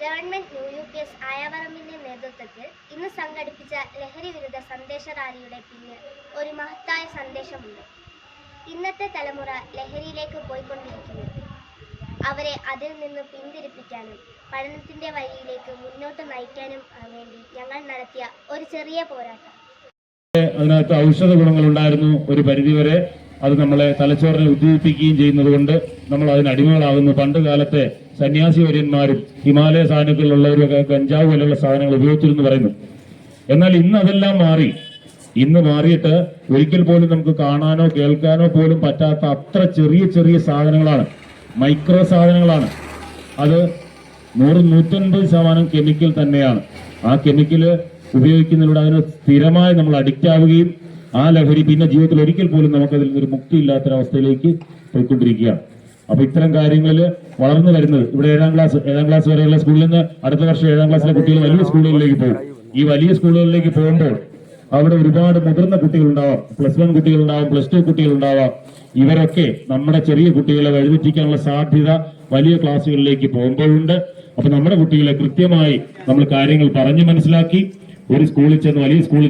Government U U P S ആയാവറമ്പിന്റെ നേതൃത്വത്തിൽ ഇന്ന് സംഘടിപ്പിച്ച ലഹരി വിരുദ്ധ സന്ദേശ റാലിയുടെ പിന്നിൽ ഒരു മഹത്തായ സന്ദേശമുണ്ട്. ഇന്നത്തെ തലമുറ ലഹരിയിലേക്ക് പോയിക്കൊണ്ടിരിക്കുന്നു. അവരെ അതിൽ നിന്ന് പിന്തിരിപ്പിക്കാനും പഠനത്തിന്റെ വഴിയിലേക്ക് മുന്നോട്ട് നയിക്കാനും വേണ്ടി ഞങ്ങൾ നടത്തിയ ഒരു ചെറിയ പോരാട്ടം. അതിനകത്ത് ഔഷധ ഗുണങ്ങൾ ഉണ്ടായിരുന്നു ഒരു പരിധിവരെ. അത് നമ്മളെ തലച്ചോറിനെ ഉദ്ദീപിപ്പിക്കുകയും ചെയ്യുന്നതുകൊണ്ട് നമ്മൾ അതിന് അടിമകളാകുന്നു. പണ്ട് കാലത്തെ സന്യാസി വര്യന്മാരും ഹിമാലയ സാധനങ്ങളിലുള്ളവരൊക്കെ കഞ്ചാവ് പോലെയുള്ള സാധനങ്ങൾ ഉപയോഗിച്ചിരുന്നു പറയുന്നു. എന്നാൽ ഇന്ന് അതെല്ലാം മാറി. ഇന്ന് മാറിയിട്ട് ഒരിക്കൽ പോലും നമുക്ക് കാണാനോ കേൾക്കാനോ പോലും പറ്റാത്ത അത്ര ചെറിയ ചെറിയ സാധനങ്ങളാണ്. മൈക്രോ സാധനങ്ങളാണ്. അത് നൂറ് നൂറ്റൻപത് ശതമാനം കെമിക്കൽ തന്നെയാണ്. ആ കെമിക്കൽ ഉപയോഗിക്കുന്നതിലൂടെ അതിന് സ്ഥിരമായി നമ്മൾ അഡിക്റ്റ് ആവുകയും ആ ലഹരി പിന്നെ ജീവിതത്തിൽ ഒരിക്കൽ പോലും നമുക്ക് അതിൽ നിന്നൊരു മുക്തി ഇല്ലാത്തൊരവസ്ഥയിലേക്ക് പോയിക്കൊണ്ടിരിക്കുകയാണ്. അപ്പൊ ഇത്തരം കാര്യങ്ങളിൽ വളർന്നു വരുന്നത്. ഇവിടെ ഏഴാം ക്ലാസ് ഏഴാം ക്ലാസ് വരെയുള്ള സ്കൂളിൽ നിന്ന് അടുത്ത വർഷം ഏഴാം ക്ലാസ്സിലെ കുട്ടികൾ വലിയ സ്കൂളുകളിലേക്ക് പോകും. ഈ വലിയ സ്കൂളുകളിലേക്ക് പോകുമ്പോൾ അവിടെ ഒരുപാട് മുതിർന്ന കുട്ടികൾ കുട്ടികളുണ്ടാവാം. പ്ലസ് വൺ കുട്ടികളുണ്ടാവാം പ്ലസ് ടു കുട്ടികളുണ്ടാവാം. ഇവരൊക്കെ നമ്മുടെ ചെറിയ കുട്ടികളെ വഴിതെറ്റിക്കാനുള്ള സാധ്യത വലിയ ക്ലാസ്സുകളിലേക്ക് പോകുമ്പോഴുണ്ട്. അപ്പൊ നമ്മുടെ കുട്ടികളെ കൃത്യമായി നമ്മൾ കാര്യങ്ങൾ പറഞ്ഞു മനസ്സിലാക്കി. ഒരു സ്കൂളിൽ ചെന്ന് വലിയ സ്കൂളിൽ